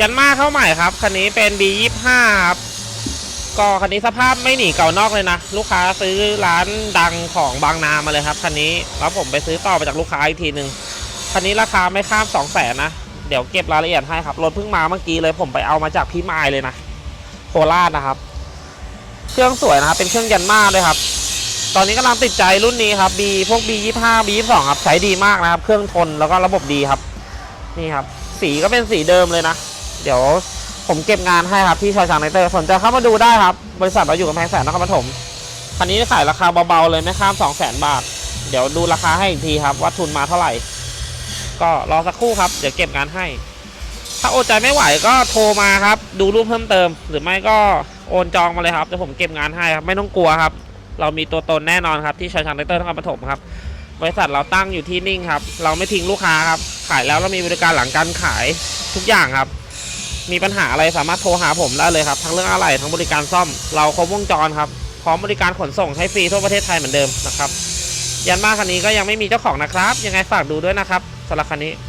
ยันมาเข้าใหม่ครับ คันนี้เป็น B25 ครับ ก็คันนี้สภาพไม่หนีเก่านอกเลยนะ ลูกค้าซื้อร้านดังของบางนามาเลยครับ คันนี้แล้วผมไปซื้อต่อมาจากลูกค้าอีกทีหนึ่งคันนี้ราคาไม่ข้าม2 0 0แสนนะ เดี๋ยวเก็บรายละเอียดให้ครับ รถเพิ่งมาเมื่อกี้เลยผมไปเอามาจากพี่มายเลยนะ โคราชนะครับ เครื่องสวยนะครับ เป็นเครื่องยันมาเลยครับ ตอนนี้กำลังติดใจรุ่นนี้ครับ B พวก B25 B22 ครับ ใช้ดีมากนะครับ เครื่องทนแล้วก็ระบบดีครับ นี่ครับ สีก็เป็นสีเดิมเลยนะ เดี๋ยวผมเก็บงานให้ครับที่ชอยชางไนเตอร์สนใจเข้ามาดูได้ครับ บริษัทเราอยู่กับแพงแสนนครปฐมคันนี้ขายราคาเบาๆเลยไม่ข้าม2 0 0 0 0 0 บาท เดี๋ยวดูราคาให้อีกทีครับว่าทุนมาเท่าไหร่ ก็รอสักครู่ครับ เดี๋ยวเก็บงานให้ ถ้าโอใจไม่ไหวก็โทรมาครับ ดูรูปเพิ่มเติม หรือไม่ก็โอนจองมาเลยครับเดี๋ยวผมเก็บงานให้ครับไม่ต้องกลัวครับ เรามีตัวตนแน่นอนครับที่ชอยชางไนเตอร์นครปฐมครับบริษัทเราตั้งอยู่ที่นิ่งครับ เราไม่ทิ้งลูกค้าครับ ขายแล้วเรามีบริการหลังการขายทุกอย่างครับ มีปัญหาอะไรสามารถโทรหาผมได้เลยครับ ทั้งเรื่องอะไรทั้งบริการซ่อมเราครบวงจรครับพร้อมบริการขนส่งให้ฟรีทั่วประเทศไทยเหมือนเดิมนะครับ ยันมาคันนี้ก็ยังไม่มีเจ้าของนะครับ ยังไงฝากดูด้วยนะครับสำหรับคันนี้